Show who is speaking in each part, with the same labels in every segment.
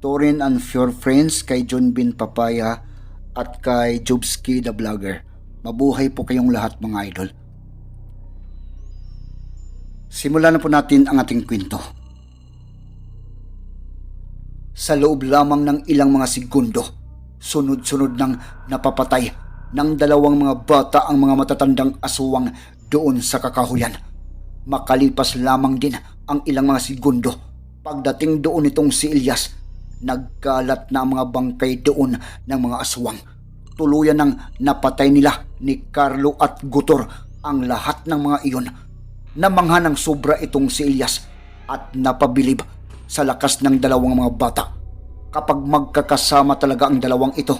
Speaker 1: Torin and Your Friends, kay John Bin Papaya at kay Jobski the Vlogger. Mabuhay po kayong lahat mga idol. Simulan na po natin ang ating kwento. Sa loob lamang ng ilang mga segundo, sunod-sunod nang napapatay ng dalawang mga bata ang mga matatandang aswang doon sa kakahuyan. Makalipas lamang din ang ilang mga segundo, pagdating doon itong si Ilyas, nagkalat na ang mga bangkay doon ng mga aswang. Tuluyan nang napatay nila ni Carlo at Gutor ang lahat ng mga iyon. Namangha ng sobra itong si Ilyas at napabilib sa lakas ng dalawang mga bata. Kapag magkakasama talaga ang dalawang ito,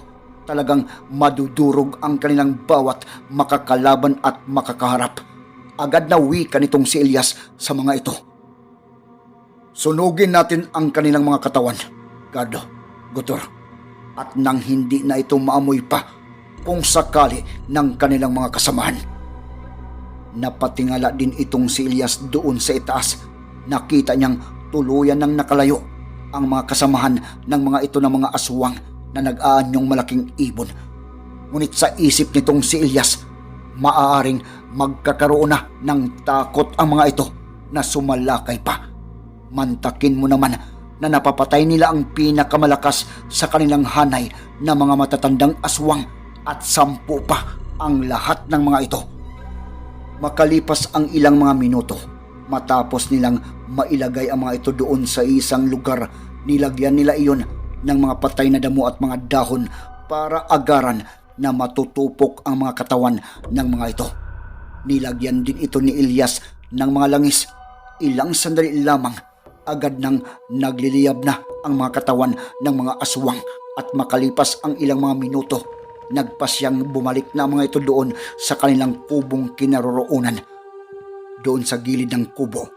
Speaker 1: talagang madudurog ang kanilang bawat makakalaban at makakaharap. Agad na wika nitong si Ilyas sa mga ito. Sunugin natin ang kanilang mga katawan, Gardo, Gutor, at nang hindi na ito maamoy pa kung sakali ng kanilang mga kasamahan. Napatingala din itong si Ilyas doon sa itaas. Nakita niyang tuluyan ng nakalayo ang mga kasamahan ng mga ito ng mga aswang na nag-aanyong malaking ibon. Ngunit sa isip nitong si Ilyas, maaaring magkakaroon na ng takot ang mga ito na sumalakay pa. Mantakin mo naman na napapatay nila ang pinakamalakas sa kanilang hanay na mga matatandang aswang at sampu pa ang lahat ng mga ito. Makalipas ang ilang mga minuto, matapos nilang mailagay ang mga ito doon sa isang lugar, nilagyan nila iyon ng mga patay na damo at mga dahon para agaran na matutupok ang mga katawan ng mga ito. Nilagyan din ito ni Ilyas ng mga langis. Ilang sandali lamang, agad nang nagliliyab na ang mga katawan ng mga aswang at makalipas ang ilang mga minuto, nagpasyang bumalik na mga ito doon sa kanilang kubong kinaroroonan. Doon sa gilid ng kubo,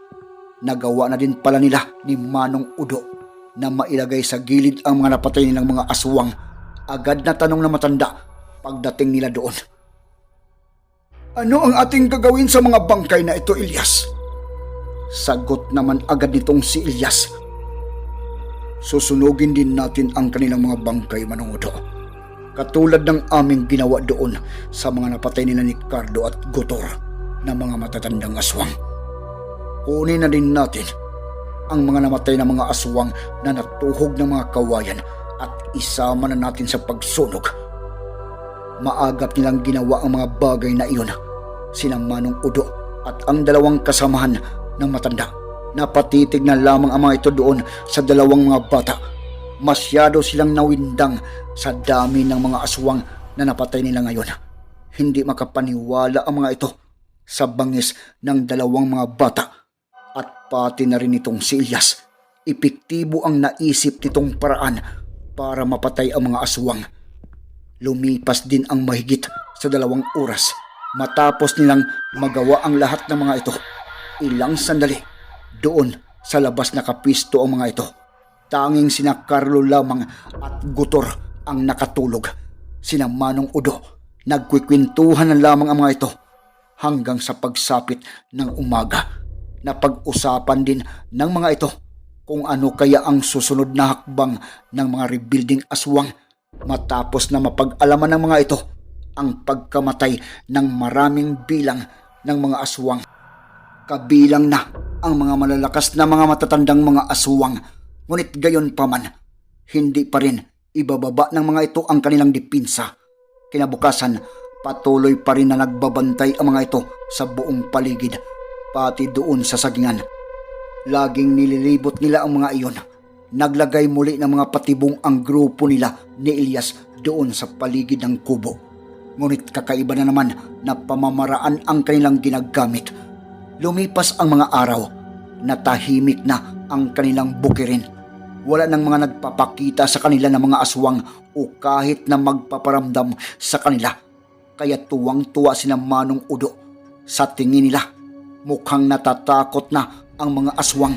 Speaker 1: nagawa na din pala nila ni Manong Udo na mailagay sa gilid ang mga napatay nilang mga aswang. Agad na tanong na matanda pagdating nila doon. Ano ang ating gagawin sa mga bangkay na ito, Ilyas? Sagot naman agad nitong si Ilyas. Susunugin din natin ang kanilang mga bangkay, Manong Udo. Katulad ng aming ginawa doon sa mga napatay nila ni Cardo at Gotor na mga matatandang aswang. Kunin na din natin ang mga namatay na mga aswang na natuhog ng mga kawayan at isama na natin sa pagsunog. Maagap nilang ginawa ang mga bagay na iyon. Sina Manong Udo at ang dalawang kasamahan ng matanda. Napatitig na lamang ang mga ito doon sa dalawang mga bata. Masyado silang nawindang sa dami ng mga aswang na napatay nila ngayon. Hindi makapaniwala ang mga ito sa bangis ng dalawang mga bata at pati na rin itong si Ilyas. Epektibo ang naisip nitong paraan para mapatay ang mga aswang. Lumipas din ang mahigit sa dalawang oras matapos nilang magawa ang lahat ng mga ito. Ilang sandali, doon sa labas nakapisto ang mga ito. Tanging sina Carlo lamang at Gutor ang nakatulog. Sina Manong Udo, nagkwikwentuhan na lamang ang mga ito hanggang sa pagsapit ng umaga. Napag-usapan din ng mga ito kung ano kaya ang susunod na hakbang ng mga rebuilding aswang matapos na mapag-alaman ng mga ito ang pagkamatay ng maraming bilang ng mga aswang. Kabilang na ang mga malalakas na mga matatandang mga aswang. Ngunit gayon pa man, hindi pa rin ibababa ng mga ito ang kanilang dipinsa. Kinabukasan, patuloy pa rin na nagbabantay ang mga ito sa buong paligid, pati doon sa sagingan. Laging nililibot nila ang mga iyon. Naglagay muli ng mga patibong ang grupo nila ni Elias doon sa paligid ng kubo. Ngunit kakaiba na naman na pamamaraan ang kanilang ginagamit. Lumipas ang mga araw, natahimik na ang kanilang bukirin. wala nang mga nagpapakita sa kanila ng mga aswang o kahit na magpaparamdam sa kanila. Kaya tuwang-tuwa sina Manong Udo. Sa tingin nila, mukhang natatakot na ang mga aswang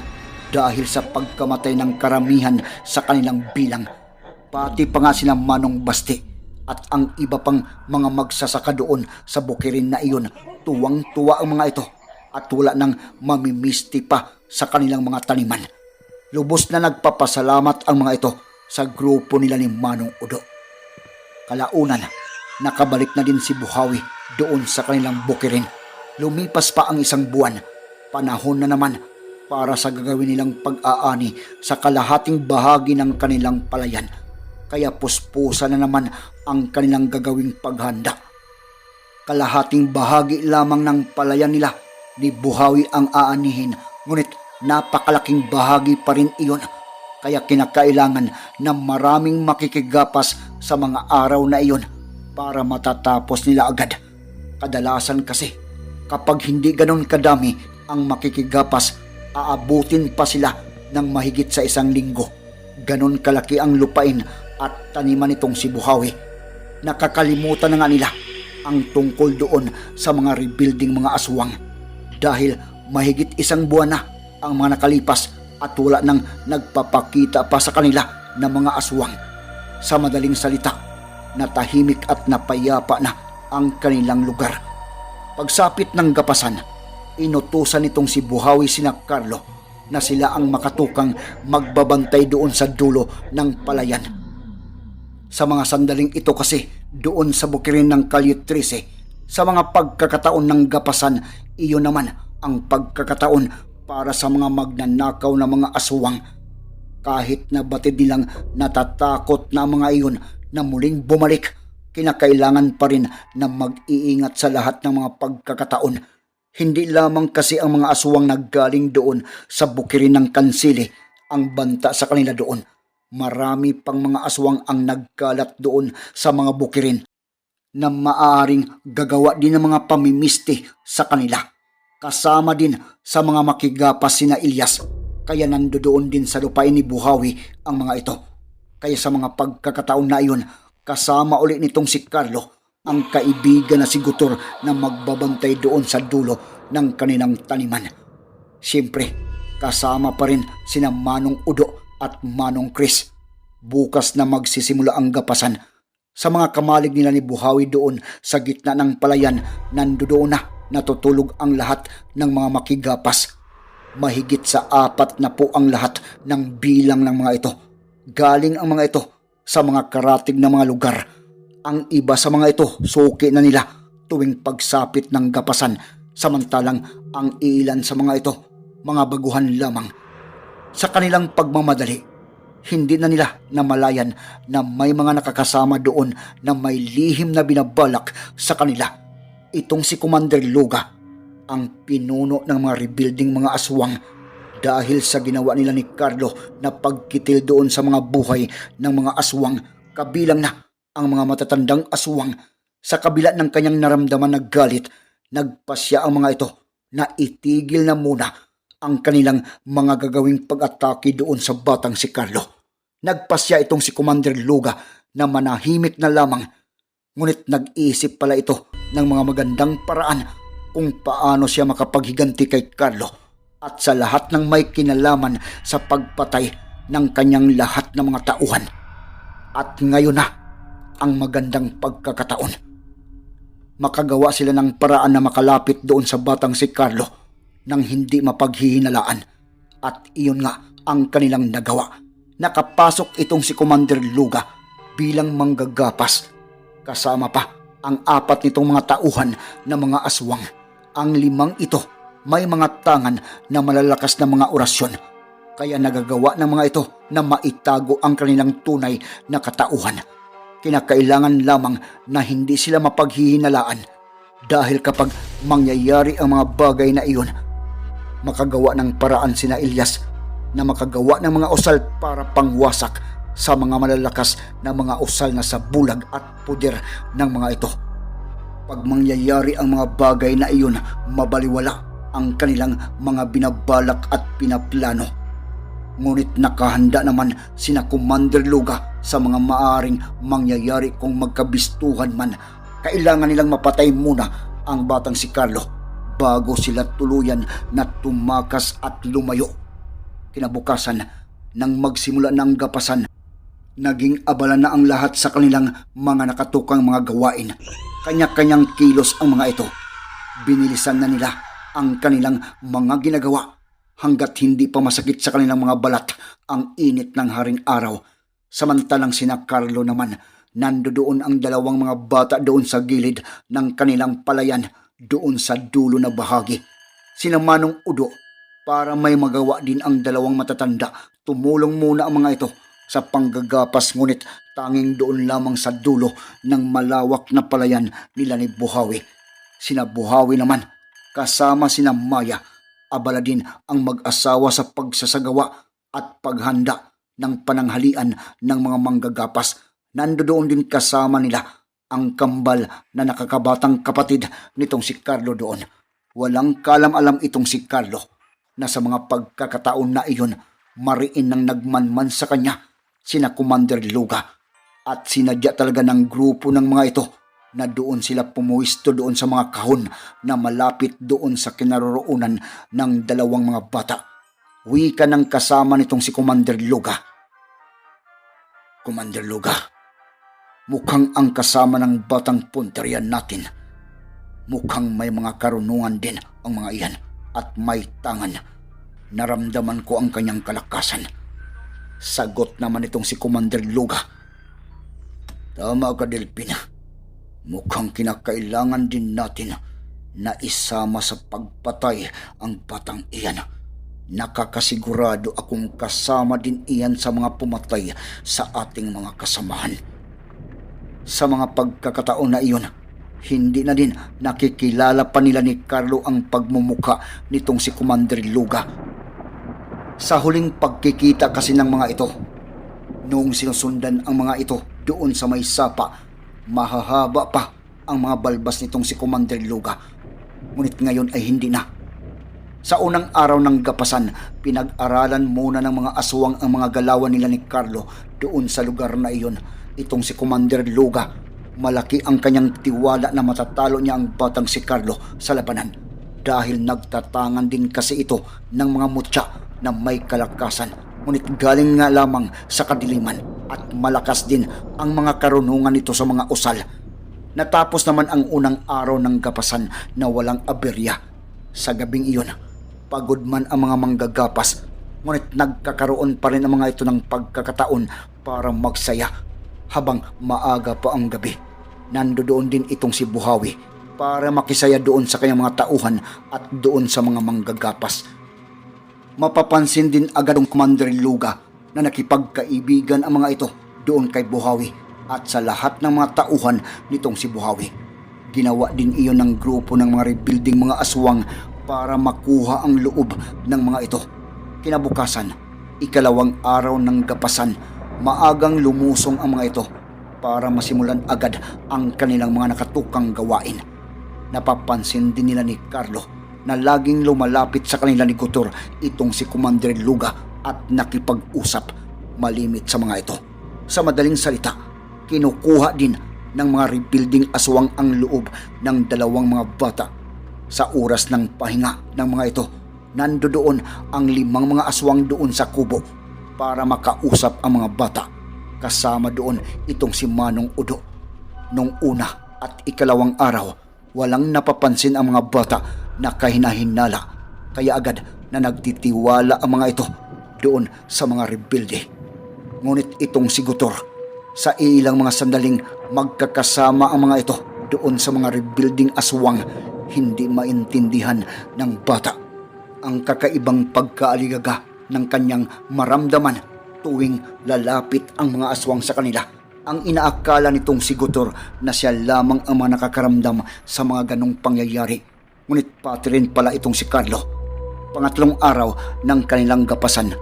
Speaker 1: dahil sa pagkamatay ng karamihan sa kanilang bilang. Pati pa nga sina Manong Basti at ang iba pang mga magsasaka doon sa bukirin na iyon. Tuwang-tuwa ang mga ito at wala nang mamimisti pa sa kanilang mga taniman. Lubos na nagpapasalamat ang mga ito sa grupo nila ni Manong Udo. Kalaunan, nakabalik na din si Buhawi doon sa kanilang bukirin. Lumipas pa ang isang buwan. Panahon na naman para sa gagawin nilang pag-aani sa kalahating bahagi ng kanilang palayan. Kaya puspusa na naman ang kanilang gagawing paghanda. Kalahating bahagi lamang ng palayan nila ni Buhawi ang aanihin, ngunit napakalaking bahagi pa rin iyon. Kaya kinakailangan na maraming makikigapas sa mga araw na iyon para matatapos nila agad. Kadalasan kasi, kapag hindi ganon kadami ang makikigapas, aabutin pa sila ng mahigit sa isang linggo. Ganon kalaki ang lupain at taniman nitong si Buhawi. Nakakalimutan na nga nila ang tungkol doon sa mga rebuilding mga aswang dahil mahigit isang buwan na ang mga nakalipas at wala nang nagpapakita pa sa kanila ng mga aswang. Sa madaling salita, natahimik at napayapa na ang kanilang lugar. Pagsapit ng gapasan, inutusan nitong si Buhawi sina Carlo na sila ang makatukang magbabantay doon sa dulo ng palayan. Sa mga sandaling ito kasi, doon sa bukirin ng Kalye 13, sa mga pagkakataon ng gapasan, iyon naman ang pagkakataon para sa mga magnanakaw na mga aswang. Kahit na batid nilang natatakot na mga iyon na muling bumalik, kinakailangan pa rin na mag-iingat sa lahat ng mga pagkakataon. Hindi lamang kasi ang mga aswang naggaling doon sa bukirin ng kansili ang banta sa kanila doon. Marami pang mga aswang ang nagkalat doon sa mga bukirin na maaaring gagawa din ng mga pamimisti sa kanila. Kasama din sa mga makigapas sina Ilyas kaya nandoon din sa lupain ni Buhawi ang mga ito. Kaya sa mga pagkakataon na iyon, kasama uli nitong si Carlo ang kaibigan na si Gutor na magbabantay doon sa dulo ng kanilang taniman. Siyempre, kasama pa rin sina Manong Udo at Manong Chris. Bukas na magsisimula ang gapasan. Sa mga kamalig nila ni Buhawi doon sa gitna ng palayan, nandoon na natutulog ang lahat ng mga makigapas. Mahigit sa apat na po ang lahat ng bilang ng mga ito. Galing ang mga ito sa mga karatig na mga lugar. Ang iba sa mga ito suki na nila tuwing pagsapit ng gapasan samantalang ang ilan sa mga ito mga baguhan lamang. Sa kanilang pagmamadali, hindi na nila namalayan na may mga nakakasama doon na may lihim na binabalak sa kanila. Itong si Commander Luga, ang pinuno ng mga rebuilding mga aswang dahil sa ginawa nila ni Carlo na pagkitil doon sa mga buhay ng mga aswang kabilang na ang mga matatandang aswang sa kabila ng kanyang naramdaman na galit nagpasya ang mga ito na itigil na muna ang kanilang mga gagawing pag-atake doon sa batang si Carlo. Nagpasya itong si Commander Luga na manahimik na lamang ngunit nag-iisip pala ito ng mga magandang paraan kung paano siya makapaghiganti kay Carlo at sa lahat ng may kinalaman sa pagpatay ng kanyang lahat ng mga tauhan. At ngayon na ang magandang pagkakataon. Makagawa sila ng paraan na makalapit doon sa batang si Carlo nang hindi mapaghihinalaan. At iyon nga ang kanilang nagawa. Nakapasok itong si Commander Luga bilang manggagapas. Kasama pa ang apat nitong mga tauhan na mga aswang. Ang limang ito may mga tangan na malalakas na mga orasyon. Kaya nagagawa ng mga ito na maitago ang kanilang tunay na katauhan. Kinakailangan lamang na hindi sila mapaghihinalaan dahil kapag mangyayari ang mga bagay na iyon, makagawa ng paraan sina Ilyas na makagawa ng mga usal para pangwasak sa mga malalakas na mga usal na sa bulag at puder ng mga ito. Pag mangyayari ang mga bagay na iyon, mabaliwala ang kanilang mga binabalak at pinaplano. Ngunit nakahanda naman sina Commander Luga sa mga maaring mangyayari kung magkabistuhan man. Kailangan nilang mapatay muna ang batang si Carlo bago sila tuluyan na tumakas at lumayo. Kinabukasan, nang magsimula ng gapasan, naging abala na ang lahat sa kanilang mga nakatukang mga gawain. Kanya-kanyang kilos ang mga ito. Binilisan na nila ang kanilang mga ginagawa hanggat hindi pa masakit sa kanilang mga balat ang init ng haring araw. Samantalang sina Carlo naman, nandoon ang dalawang mga bata doon sa gilid ng kanilang palayan doon sa dulo na bahagi. Sina Manong Udo para may magawa din ang dalawang matatanda. Tumulong muna ang mga ito sa panggagapas ngunit tanging doon lamang sa dulo ng malawak na palayan nila ni Buhawi. Sina Buhawi naman kasama sina Maya abala din ang mag-asawa sa pagsasagawa at paghanda ng pananghalian ng mga manggagapas. Nandoon din kasama nila ang kambal na nakakabatang kapatid nitong si Carlo doon. Walang kalam-alam itong si Carlo na sa mga pagkakataon na iyon mariin nang nagmanman sa kanya sina Commander Luga at sinadya talaga ng grupo ng mga ito na doon sila pumuwisto doon sa mga kahon na malapit doon sa kinaroroonan ng dalawang mga bata. Wika ng kasama nitong si Commander Luga. Commander Luga, mukhang ang kasama ng batang punterian natin. Mukhang may mga karunungan din ang mga iyan at may tangan. Naramdaman ko ang kanyang kalakasan. Sagot naman itong si Commander Luga. Tama ka, Delpina. Mukhang kinakailangan din natin na isama sa pagpatay ang batang iyan. Nakakasigurado akong kasama din iyan sa mga pumatay sa ating mga kasamahan. Sa mga pagkakataon na iyon, hindi na din nakikilala pa nila ni Carlo ang pagmumuka nitong si Commander Luga. Sa huling pagkikita kasi ng mga ito, noong sinusundan ang mga ito doon sa may sapa, mahahaba pa ang mga balbas nitong si Commander Luga. Ngunit ngayon ay hindi na. Sa unang araw ng gapasan, pinag-aralan muna ng mga aswang ang mga galawan nila ni Carlo doon sa lugar na iyon. Itong si Commander Luga, malaki ang kanyang tiwala na matatalo niya ang batang si Carlo sa labanan. Dahil nagtatangan din kasi ito ng mga mutya na may kalakasan. Ngunit galing nga lamang sa kadiliman at malakas din ang mga karunungan nito sa mga usal. Natapos naman ang unang araw ng gapasan na walang aberya. Sa gabing iyon, pagod man ang mga manggagapas, ngunit nagkakaroon pa rin ang mga ito ng pagkakataon para magsaya habang maaga pa ang gabi. Nandoon din itong si Buhawi para makisaya doon sa kanyang mga tauhan at doon sa mga manggagapas. Mapapansin din agad ng Commander Luga na nakipagkaibigan ang mga ito doon kay Buhawi at sa lahat ng mga tauhan nitong si Buhawi. Ginawa din iyon ng grupo ng mga rebuilding mga aswang para makuha ang loob ng mga ito. Kinabukasan, ikalawang araw ng gapasan, maagang lumusong ang mga ito para masimulan agad ang kanilang mga nakatukang gawain. Napapansin din nila ni Carlo na laging lumalapit sa kanila ni Gutor itong si Commander Luga at nakipag-usap malimit sa mga ito. Sa madaling salita, kinukuha din ng mga rebuilding aswang ang loob ng dalawang mga bata. Sa oras ng pahinga ng mga ito, nando doon ang limang mga aswang doon sa kubo para makausap ang mga bata. Kasama doon itong si Manong Udo. Nung una at ikalawang araw, walang napapansin ang mga bata na kahinahinala. Kaya agad na nagtitiwala ang mga ito doon sa mga rebuilde. Ngunit itong si Gutor, sa ilang mga sandaling magkakasama ang mga ito doon sa mga rebuilding aswang, hindi maintindihan ng bata ang kakaibang pagkaaligaga ng kanyang maramdaman tuwing lalapit ang mga aswang sa kanila. Ang inaakala nitong si Gutor na siya lamang ang mga nakakaramdam sa mga ganong pangyayari. Ngunit pati rin pala itong si Carlo. Pangatlong araw ng kanilang gapasan.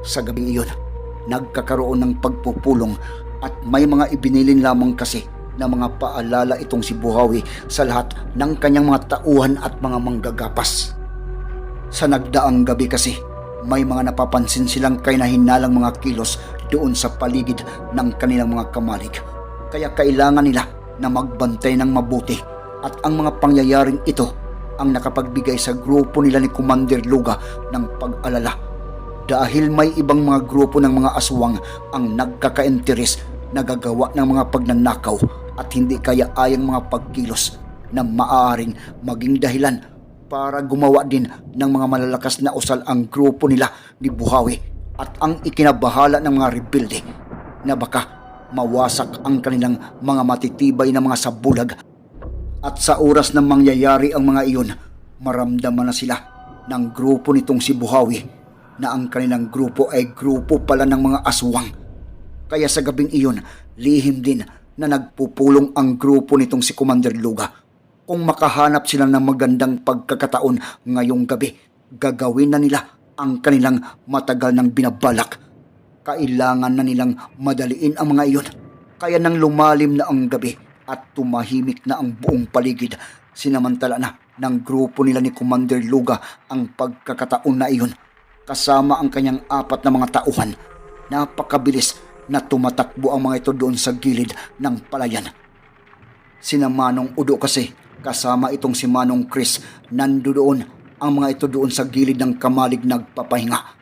Speaker 1: Sa gabing iyon, nagkakaroon ng pagpupulong at may mga ibinilin lamang kasi na mga paalala itong si Buhawi sa lahat ng kanyang mga tauhan at mga manggagapas. Sa nagdaang gabi kasi, may mga napapansin silang kainahinalang mga kilos doon sa paligid ng kanilang mga kamalig. Kaya kailangan nila na magbantay ng mabuti at ang mga pangyayaring ito ang nakapagbigay sa grupo nila ni Commander Luga ng pag-alala dahil may ibang mga grupo ng mga aswang ang nagkaka-interes na gagawa ng mga pagnanakaw at hindi kaya ayang mga pagkilos na maaaring maging dahilan para gumawa din ng mga malalakas na usal ang grupo nila ni Buhawi at ang ikinabahala ng mga rebelde na baka mawasak ang kanilang mga matitibay na mga sabulag at sa oras na mangyayari ang mga iyon, maramdaman na sila ng grupo nitong si Buhawi na ang kanilang grupo ay grupo pala ng mga aswang. Kaya sa gabing iyon, lihim din na nagpupulong ang grupo nitong si Commander Luga. Kung makahanap sila ng magandang pagkakataon ngayong gabi, gagawin na nila ang kanilang matagal ng binabalak. Kailangan na nilang madaliin ang mga iyon. Kaya nang lumalim na ang gabi at tumahimik na ang buong paligid, sinamantala na ng grupo nila ni Commander Luga ang pagkakataon na iyon kasama ang kanyang apat na mga tauhan. Napakabilis na tumatakbo ang mga ito doon sa gilid ng palayan. Sina Manong Udo kasi kasama itong si Manong Chris nandoon ang mga ito doon sa gilid ng kamalig nagpapahinga.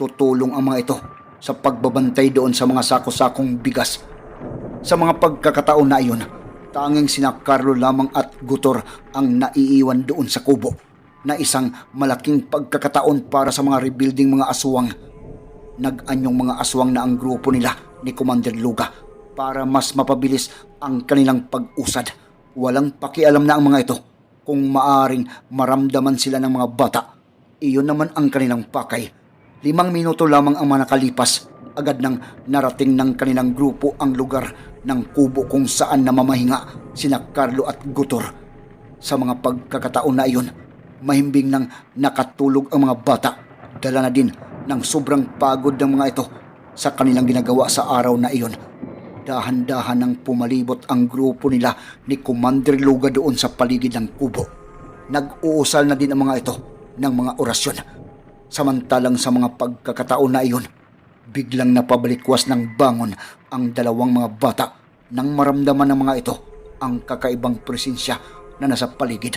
Speaker 1: Tutulong ang mga ito sa pagbabantay doon sa mga sako-sakong bigas. Sa mga pagkakataon na iyon, tanging sina Carlo lamang at Gutor ang naiiwan doon sa kubo na isang malaking pagkakataon para sa mga rebuilding mga aswang. Nag-anyong mga aswang na ang grupo nila ni Commander Luga para mas mapabilis ang kanilang pag-usad. Walang pakialam na ang mga ito kung maaring maramdaman sila ng mga bata. Iyon naman ang kanilang pakay. Limang minuto lamang ang mga nakalipas. Agad nang narating ng kanilang grupo ang lugar ng kubo kung saan namamahinga sina Carlo at Gutor. Sa mga pagkakataon na iyon, mahimbing nang nakatulog ang mga bata. Dala na din ng sobrang pagod ng mga ito sa kanilang ginagawa sa araw na iyon. Dahan-dahan nang pumalibot ang grupo nila ni Commander Luga doon sa paligid ng kubo. Nag-uusal na din ang mga ito ng mga orasyon. Samantalang sa mga pagkakataon na iyon, biglang napabalikwas ng bangon ang dalawang mga bata nang maramdaman ng mga ito ang kakaibang presensya na nasa paligid.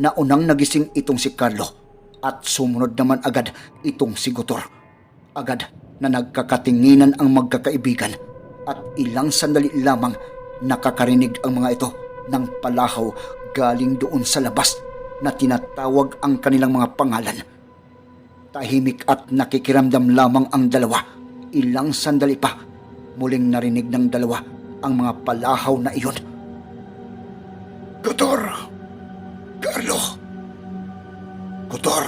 Speaker 1: Naunang nagising itong si Carlo at sumunod naman agad itong si Gutor. Agad na nagkakatinginan ang magkakaibigan at ilang sandali lamang nakakarinig ang mga ito ng palahaw galing doon sa labas na tinatawag ang kanilang mga pangalan. Tahimik at nakikiramdam lamang ang dalawa. Ilang sandali pa, muling narinig ng dalawa ang mga palahaw na iyon. Gutor! Carlo! Gutor!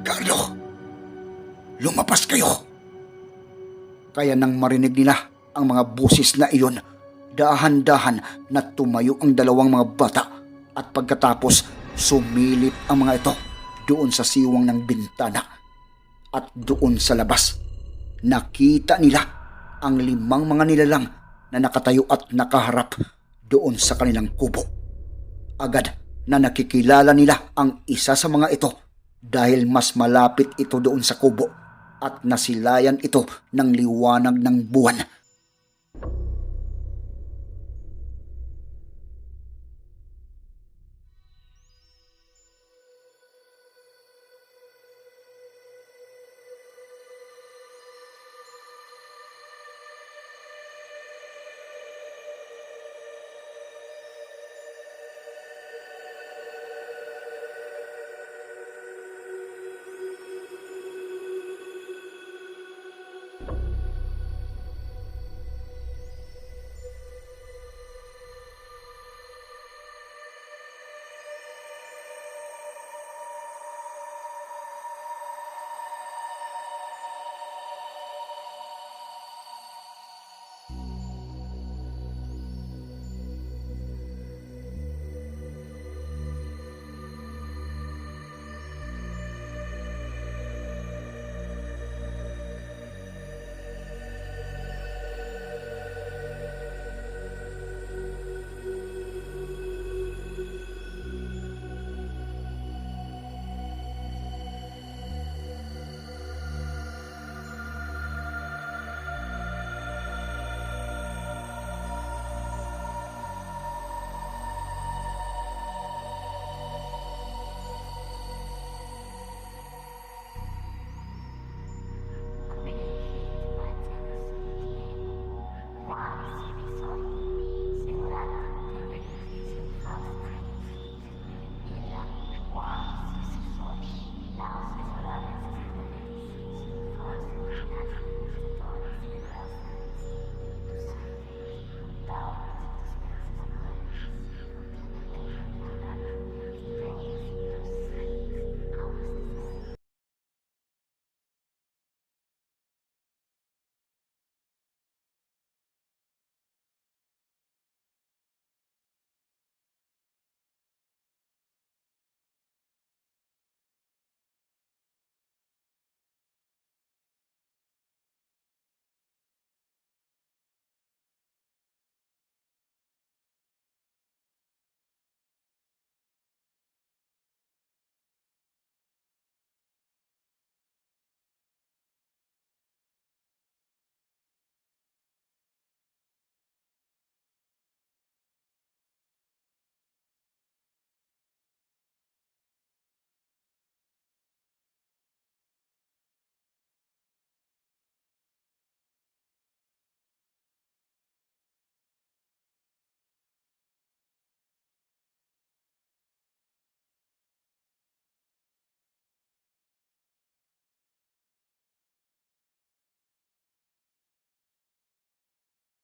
Speaker 1: Carlo! Lumapas kayo! Kaya nang marinig nila ang mga busis na iyon, dahan-dahan na tumayo ang dalawang mga bata at pagkatapos sumilip ang mga ito doon sa siwang ng bintana at doon sa labas. Nakita nila ang limang mga nilalang na nakatayo at nakaharap doon sa kanilang kubo. Agad na nakikilala nila ang isa sa mga ito dahil mas malapit ito doon sa kubo at nasilayan ito ng liwanag ng buwan